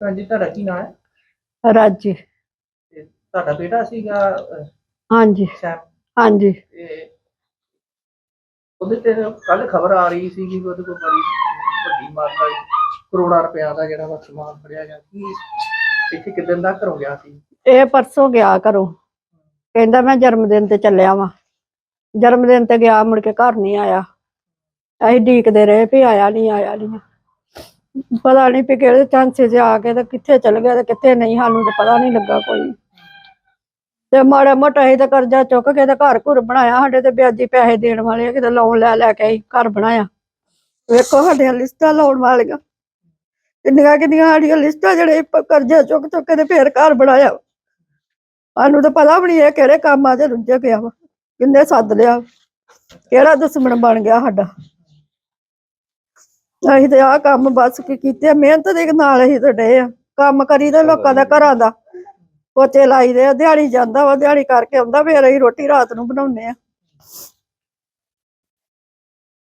ਹਾਂਜੀ ਤੁਹਾਡਾ ਕੀ ਨਾਮ ਹੈ? ਰਾਜੀ ਤੇ ਤੁਹਾਡਾ ਬੇਟਾ ਸੀਗਾ ਅਹ, ਹਾਂਜੀ। ਸੈਮ? ਹਾਂਜੀ। ਤੇ ਉਹਦੇ ਤੇ ਕੱਲ ਖਬਰ ਆ ਰਹੀ ਸੀ ਕਿ ਉਹਦੇ ਕੋਲ ਬੜੀ ਵੱਡੀ ਮਾਤਰਾ ਕਰੋੜਾਂ ਰੁਪਇਆ ਦਾ ਜਿਹੜਾ ਵਾ ਸਮਾਨ ਫੜਿਆ ਗਿਆ ਕੀ ਇੱਥੇ ਕਿਦਨ ਦਾ ਘਰੋਂ ਗਿਆ ਸੀ? ਇਹ ਪਰਸੋਂ ਗਿਆ ਘਰੋਂ। ਕਹਿੰਦਾ ਮੈਂ ਜਨਮ ਦਿਨ ਤੇ ਚੱਲਿਆ ਵਾਂ। ਜਨਮ ਦਿਨ ਤੇ ਗਿਆ ਮੁੜ ਕੇ ਘਰ ਨਹੀਂ ਆਇਆ। ਅਸੀਂ ਢੀਕਦੇ ਰਹੇ ਵੀ ਆਇਆ ਨਹੀਂ ਆਇਆ ਨਹੀਂ ਪਤਾ ਨਹੀਂ ਵੀ ਕਿਹੜੇ ਚਾਂਸੇ 'ਚ ਆ ਕੇ ਤੇ ਕਿੱਥੇ ਚਲ ਗਿਆ ਤੇ ਕਿੱਥੇ ਨਹੀਂ, ਸਾਨੂੰ ਤਾਂ ਪਤਾ ਨਹੀਂ ਲੱਗਾ ਕੋਈ। ਤੇ ਮਾੜਾ ਮੋਟਾ ਅਸੀਂ ਤਾਂ ਕਰਜ਼ਾ ਚੁੱਕ ਕੇ ਤੇ ਘਰ ਘੁਰ ਬਣਾਇਆ ਸਾਡੇ ਤੇ, ਵਿਆਜੀ ਪੈਸੇ ਦੇਣ ਵਾਲੇ ਕਿਤੇ ਲੋਨ ਲੈ ਲੈ ਕੇ ਅਸੀਂ ਘਰ ਬਣਾਇਆ। ਵੇਖੋ ਸਾਡੀਆਂ ਲਿਸਟਾਂ ਲਾਉਣ ਵਾਲੀਆਂ। ਕਿੰਨੀਆਂ ਕਿੰਨੀਆਂ ਸਾਡੀਆਂ ਲਿਸਟਾਂ ਜਿਹੜੇ ਕਰਜ਼ਾ ਚੁੱਕ ਚੁੱਕ ਕੇ ਤੇ ਫੇਰ ਘਰ ਬਣਾਇਆ। ਸਾਨੂੰ ਤਾਂ ਪਤਾ ਵੀ ਨਹੀਂ ਇਹ ਕਿਹੜੇ ਕੰਮਾਂ 'ਚ ਰੁੱਝ ਗਿਆ ਵਾ, ਕਿੰਨੇ ਸੱਦ ਲਿਆ, ਕਿਹੜਾ ਦੁਸ਼ਮਣ ਬਣ ਗਿਆ ਸਾਡਾ। ਅਸੀਂ ਤੇ ਆਹ ਕੰਮ ਬਸ ਕੀ ਕੀਤੇ ਆ, ਮਿਹਨਤ ਦੇ ਨਾਲ ਅਸੀਂ ਤਾਂ ਡੇ ਆ ਕੰਮ ਕਰੀਦਾ ਲੋਕਾਂ ਦਾ ਘਰਾਂ ਦਾ। ਪੋਚੇ ਲਾਈਦੇ ਆ ਦਿਹਾੜੀ ਜਾਂਦਾ ਵਾ ਦਿਹਾੜੀ ਕਰਕੇ ਆਉਂਦਾ ਫੇਰ ਅਸੀਂ ਰੋਟੀ ਰਾਤ ਨੂੰ ਬਣਾਉਂਦੇ ਆ।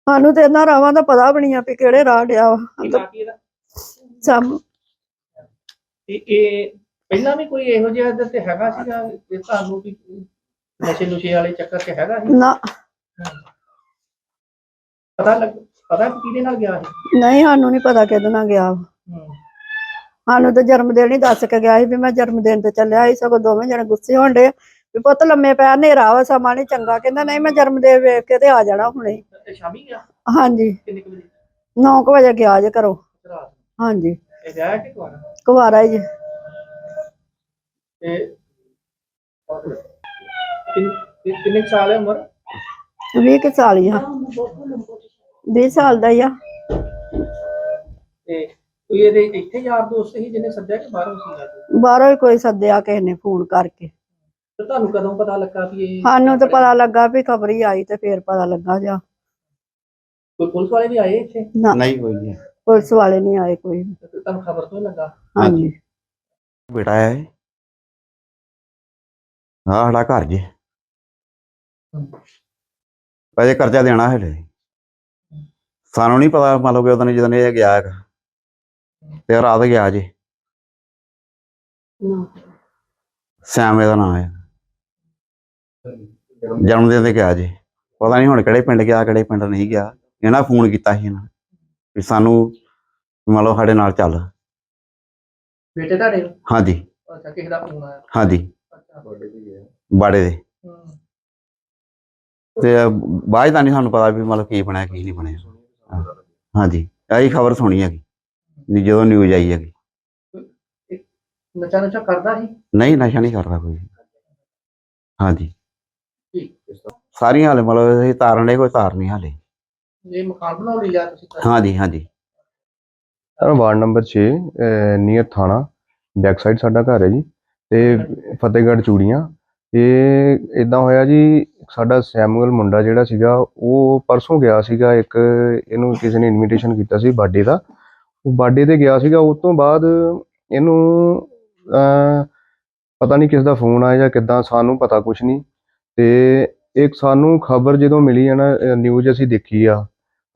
ਸਾਨੂੰ ਤੇ ਇਹਨਾਂ ਰਾਵਾਂ ਦਾ ਪਤਾ ਵੀ ਨਹੀਂ ਆ ਵੀ ਕਿਹੜੇ ਰਾਹ ਡਿਆ ਵਾ। ਇਹਦਾ? ਤੇ ਇਹ ਪਹਿਲਾਂ ਵੀ ਕੋਈ ਇਹੋ ਜਿਹਾ ਇਹਦੇ ਤੇ ਹੈਗਾ ਸੀਗਾ ਕਿ ਤੁਹਾਨੂੰ ਵੀ ਨਸ਼ੇ ਨੁਸ਼ੇ ਵਾਲੇ ਚੱਕਰ 'ਚ ਹੈਗਾ ਸੀ? ਨਾ। ਪਤਾ ਲੱਗ ਪਤਾ ਕਿ ਕਿਹਦੇ ਨਾਲ ਗਿਆ ਸੀ? ਨਹੀਂ ਸਾਨੂੰ ਨਹੀਂ ਪਤਾ ਕਿਹਦੇ ਨਾਲ ਗਿਆ। ਵਾ। ਹੂੰ। ਸਾਨੂੰ ਤਾਂ ਜਨਮ ਦਿਨ ਹੀ ਦੱਸ ਕੇ ਗਿਆ ਸੀ ਵੀ ਮੈਂ ਜਨਮ ਦਿਨ ਤੇ ਚੱਲਿਆ ਸੀ ਸਗੋਂ ਦੋਵੇਂ ਜਣੇ ਗੁੱਸੇ ਹੋਣ ਡੇ ਵੀ ਪੁੱਤ ਲੰਮੇ ਪੈ ਹਨੇਰਾ ਵਾ ਸਮਾਂ ਨੀ ਚੰਗਾ। ਕਹਿੰਦਾ ਨਹੀਂ ਮੈਂ ਜਨਮ ਦਿਨ ਵੇਖ ਕੇ ਤੇ ਆ ਜਾਣਾ ਹੁਣੇ। ਤੇ ਸ਼ਾਮੀ ਗਿਆ? ਹਾਂਜੀ। ਕਿੰਨੇ ਕੁ ਵਜੇ? 9 ਵਜੇ ਗਿਆ ਜੇ ਰਾਤ ਨੂੰ? ਹਾਂਜੀ। ਇਹ ਗਿਆ ਕਿ ਕੁਵਾਰਾ? ਹੀ ਜੇ ਤੇ ਕਿੰਨ- ਕਿ- ਕਿੰਨੇ ਕੁ ਸਾਲ ਹੈ ਉਮਰ? 20 ਕੁ ਸਾਲ ਹੀ ਆ। 20 ਸਾਲ ਦਾ ਹੀ ਆ। ਤੇ ਕੋਈ ਇਹਦੇ ਇੱਥੇ ਯਾਰ ਦੋਸਤ ਸੀ ਜਿਹਨੇ ਸੱਦਿਆ ਕਿ ਬਾਹਰੋਂ ਸੀਗਾ ਕੋਈ? ਬਾਹਰੋਂ ਹੀ ਕੋਈ ਸੱਦਿਆ ਕਿਸੇ ਨੇ ਫੋਨ ਕਰਕੇ। ਤੇ ਤੁਹਾਨੂੰ ਕਦੋਂ ਪਤਾ ਲੱਗਾ ਕਿ ਇਹ ਸਾਨੂੰ ਤਾਂ ਪਤਾ ਲੱਗਾ ਵੀ ਖਬਰ ਹੀ ਆਈ ਤੇ ਫੇਰ ਪਤਾ ਲੱਗਾ ਜਾ। ਕੋਈ ਪੁਲਿਸ ਵਾਲੇ ਵੀ ਆਏ ਇੱਥੇ? ਨਾ। ਨਹੀਂ ਕੋਈ ਨਹੀਂ। ਪੁਲਿਸ ਵਾਲੇ ਨਹੀਂ ਆਏ ਕੋਈ ਵੀ। ਤੇ ਤੁਹਾਨੂੰ ਖਬਰ ਤੋਂ ਹੀ ਲੱਗਾ? ਹਾਂਜੀ। ਬੇਟਾ ਹੈ। ਆਹ ਸਾਡਾ ਘਰ ਜੀ। ਅਜੇ ਕਰਜ਼ਾ ਦੇਣਾ ਹੈ ਹਲੇ। ਸਾਨੂੰ ਨਹੀਂ ਪਤਾ ਮੰਨ ਲਓ ਕਿ ਉਦੋਂ ਜਦੋਂ ਇਹ ਗਿਆ ਹੈਗਾ ਤੇ ਰਾਤ ਗਿਆ ਜੀ। ਨਾ। ਸਿਆਮੇ ਦਾ ਨਾਮ ਹੈ। ਜਨਮ ਦਿਨ ਤੇ ਗਿਆ ਜੀ। ਪਤਾ ਨਹੀਂ ਹੁਣ ਕਿਹੜੇ ਪਿੰਡ ਗਿਆ ਕਿਹੜੇ ਪਿੰਡ ਨਹੀਂ ਗਿਆ। ਇਹਨਾਂ ਫੋਨ ਕੀਤਾ ਸੀ ਇਹਨਾਂ ਵੀ ਸਾਨੂੰ ਮੰਨ ਲਓ ਸਾਡੇ ਨਾਲ ਚੱਲ। ਬੇਟੇ ਤੁਹਾਡੇ? ਹਾਂਜੀ। ਅੱਛਾ ਕਿਸੇ ਦਾ ਫੋਨ ਆਇਆ? ਹਾਂਜੀ। ਅੱਛਾ। ਬਾੜੇ ਦੇ। ਤੇ ਬਾਅਦ ਦਾ ਨਹੀਂ ਸਾਨੂੰ ਪਤਾ ਵੀ ਮਤਲਬ ਕੀ ਬਣਿਆ ਕੀ ਨਹੀਂ ਬਣਿਆ। ਹਾਂਜੀ ਇਹੀ ਖਬਰ ਸੁਣੀ ਹੈਗੀ ਵੀ ਜਦੋਂ ਨਿਊਜ਼ ਆਈ ਹੈਗੀ। ਨਚਾ ਨਚਾ ਕਰਦਾ ਸੀ? ਨਹੀਂ ਨਸ਼ਾ ਨਹੀਂ ਕਰਦਾ ਕੋਈ। ਹਾਂਜੀ। ਠੀਕ ਸਾਰੀਆਂ ਹਾਲੇ ਮਤਲਬ ਇਹ ਤਾਰਨ ਲਈ ਕੋਈ ਤਾਰ ਨਹੀਂ ਹਾਲੇ। ਇਹ ਮਕਾਨ ਬਣਾਉਣ ਲਈ ਲਿਆ ਤੁਸੀਂ ਤਾਂ? ਹਾਂਜੀ ਹਾਂਜੀ। ਸਰ ਵਾਰਡ ਨੰਬਰ 6 ਨੀਅਰ ਥਾਣਾ। ਬੈਕ ਸਾਈਡ ਸਾਡਾ ਘਰ ਹੈ ਜੀ। ਤੇ ਫਤਿਹਗੜ੍ਹ ਚੂੜੀਆਂ। ਇਹ ਇਦਾਂ ਹੋਇਆ ਜੀ ਸਾਡਾ ਸੈਮੂਅਲ ਮੁੰਡਾ ਜਿਹੜਾ ਸੀਗਾ, ਉਹ ਪਰਸੋਂ ਗਿਆ ਸੀਗਾ ਇੱਕ, ਇਹਨੂੰ ਕਿਸੇ ਨੇ ਇਨਵੀਟੇਸ਼ਨ ਕੀਤਾ ਸੀ ਬਰਥਡੇ ਦਾ। ਉਹ ਬਰਥਡੇ ਤੇ ਗਿਆ ਸੀਗਾ, ਉਸ ਤੋਂ ਬਾਅਦ ਇਹਨੂੰ ਪਤਾ ਨਹੀਂ ਕਿਸ ਦਾ ਫੋਨ ਆਇਆ ਜਾਂ ਕਿੱਦਾਂ, ਸਾਨੂੰ ਪਤਾ ਕੁਝ ਨਹੀਂ ਤੇ ਇੱਕ ਸਾਨੂੰ ਖਬਰ ਜਦੋਂ ਮਿਲੀ ਹੈ ਨਾ ਨਿਊਜ਼ ਅਸੀਂ ਦੇਖੀ ਆ।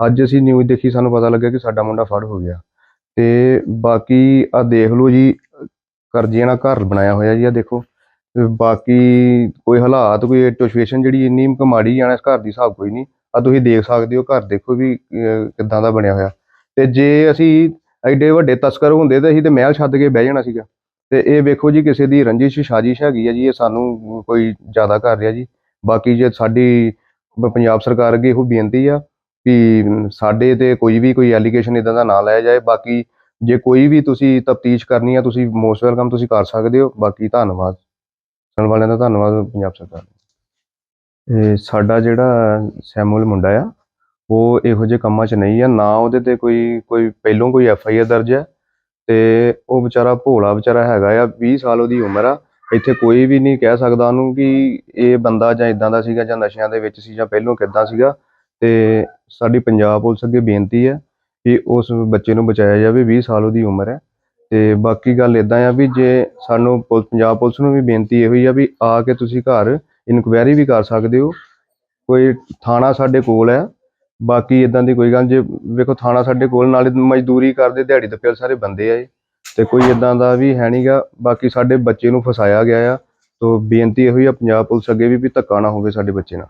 ਅੱਜ ਅਸੀਂ ਨਿਊਜ਼ ਦੇਖੀ, ਸਾਨੂੰ ਪਤਾ ਲੱਗਿਆ ਕਿ ਸਾਡਾ ਮੁੰਡਾ ਫੜ ਹੋ ਗਿਆ। ਤੇ ਬਾਕੀ ਆ ਦੇਖ ਲਓ ਜੀ, ਕਰਜ਼ੇ ਨਾਲ ਘਰ ਬਣਾਇਆ ਹੋਇਆ ਜੀ ਆ ਦੇਖੋ। ਤੇ ਬਾਕੀ ਕੋਈ ਹਾਲਾਤ ਕੋਈ ਸਿਚੁਏਸ਼ਨ ਜਿਹੜੀ ਇੰਨੀ ਕੁ ਮਾੜੀ ਆ ਨਾ ਇਸ ਘਰ ਦੀ ਹਿਸਾਬ ਕੋਈ ਨਹੀਂ। ਆ ਤੁਸੀਂ ਦੇਖ ਸਕਦੇ ਹੋ ਘਰ ਦੇਖੋ ਵੀ ਅਹ, ਕਿੱਦਾਂ ਦਾ ਬਣਿਆ ਹੋਇਆ। ਤੇ ਜੇ ਅਸੀਂ ਐਡੇ ਵੱਡੇ ਤਸਕਰ ਹੁੰਦੇ ਤਾਂ ਅਸੀਂ ਤੇ ਮਹਿਲ ਛੱਡ ਕੇ ਬਹਿ ਜਾਣਾ ਸੀਗਾ। ਤੇ ਇਹ ਵੇਖੋ ਜੀ ਕਿਸੇ ਦੀ ਰੰਜਿਸ਼ ਸਾਜ਼ਿਸ਼ ਹੈਗੀ ਆ ਜੀ ਇਹ ਸਾਨੂੰ ਕੋਈ ਜ਼ਿਆਦਾ ਕਰ ਰਿਹਾ ਜੀ। ਬਾਕੀ ਜੇ ਸਾਡੀ ਪ- ਪੰਜਾਬ ਸਰਕਾਰ ਅੱਗੇ ਇਹੋ ਬੇਨਤੀ ਆ ਵੀ ਸਾਡੇ ਤੇ ਕੋਈ ਵੀ ਕੋਈ ਐਲੀਗੇਸ਼ਨ ਇਦਾਂ ਦਾ ਨਾ ਲਾਇਆ ਜਾਏ। ਬਾਕੀ ਜੇ ਕੋਈ ਵੀ ਤੁਸੀਂ ਤਫਤੀਸ਼ ਕਰਨੀ ਆ ਤੁਸੀਂ ਮੋਸਟ ਵੈਲਕਮ ਤੁਸੀਂ ਕਰ ਸਕਦੇ ਹੋ। ਬਾਕੀ ਧੰਨਵਾਦ। ਸੁਣਨ ਵਾਲਿਆਂ ਦਾ ਧੰਨਵਾਦ ਪੰਜਾਬ ਸਰਕਾਰ ਦਾ। ਇਹ ਸਾਡਾ ਜਿਹੜਾ ਸੈਮੂਅਲ ਮੁੰਡਾ ਆ, ਉਹ ਇਹੋ ਜਿਹੇ ਕੰਮਾਂ 'ਚ ਨਹੀਂ ਆ, ਨਾ ਉਹਦੇ ਤੇ ਕੋਈ ਕੋਈ ਪਹਿਲੋਂ ਕੋਈ ਐਫ ਆਈ ਆਰ ਦਰਜ ਹੈ ਤੇ ਉਹ ਵਿਚਾਰਾ ਭੋਲਾ ਵਿਚਾਰਾ ਹੈਗਾ ਆ 20 ਸਾਲ ਉਹਦੀ ਉਮਰ ਆ, ਇੱਥੇ ਕੋਈ ਵੀ ਨਹੀਂ ਕਹਿ ਸਕਦਾ ਉਹਨੂੰ ਕਿ ਇਹ ਬੰਦਾ ਜਾਂ ਇਦਾਂ ਦਾ ਸੀਗਾ ਜਾਂ ਨਸ਼ਿਆਂ ਦੇ ਵਿੱਚ ਸੀ ਜਾਂ ਪਹਿਲੋਂ ਕਿੱਦਾਂ ਸੀਗਾ ਤੇ ਸਾਡੀ ਪੰਜਾਬ ਪੁਲਿਸ ਅੱਗੇ ਬੇਨਤੀ ਹੈ ਕਿ ਉਸ ਬੱਚੇ ਨੂੰ ਬਚਾਇਆ ਜਾਵੇ 20 ਸਾਲ ਉਹਦੀ ਉਮਰ ਹੈ ਤੇ ਬਾਕੀ ਗੱਲ ਇਦਾਂ ਆ ਵੀ ਜੇ ਸਾਨੂੰ ਪੁਲ- ਪੰਜਾਬ ਪੁਲਿਸ ਨੂੰ ਵੀ ਬੇਨਤੀ ਇਹੋ ਹੀ ਆ ਵੀ ਆ ਕੇ ਤੁਸੀਂ ਘਰ ਇਨਕੁਆਇਰੀ ਵੀ ਕਰ ਸਕਦੇ ਹੋ। ਕੋਈ ਥਾਣਾ ਸਾਡੇ ਕੋਲ ਹੈ, ਬਾਕੀ ਇਦਾਂ ਦੀ ਕੋਈ ਗੱਲ ਜੇ ਵੇਖੋ ਥਾਣਾ ਸਾਡੇ ਕੋਲ, ਨਾਲੇ ਮਜ਼ਦੂਰੀ ਕਰਦੇ ਦਿਹਾੜੀ ਤੇ ਸਾਰੇ ਬੰਦੇ ਆ ਇਹ। ਤੇ ਕੋਈ ਇਦਾਂ ਦਾ ਵੀ ਹੈ ਨਹੀਂਗਾ ਬਾਕੀ ਸਾਡੇ ਬੱਚੇ ਨੂੰ ਫਸਾਇਆ ਗਿਆ ਆ, ਤੋ ਬੇਨਤੀ ਇਹੋ ਹੀ ਆ ਪੰਜਾਬ ਪੁਲਿਸ ਅੱਗੇ ਵੀ ਵੀ ਧੱਕਾ ਨਾ ਹੋਵੇ ਸਾਡੇ ਬੱਚੇ ਨਾਲ।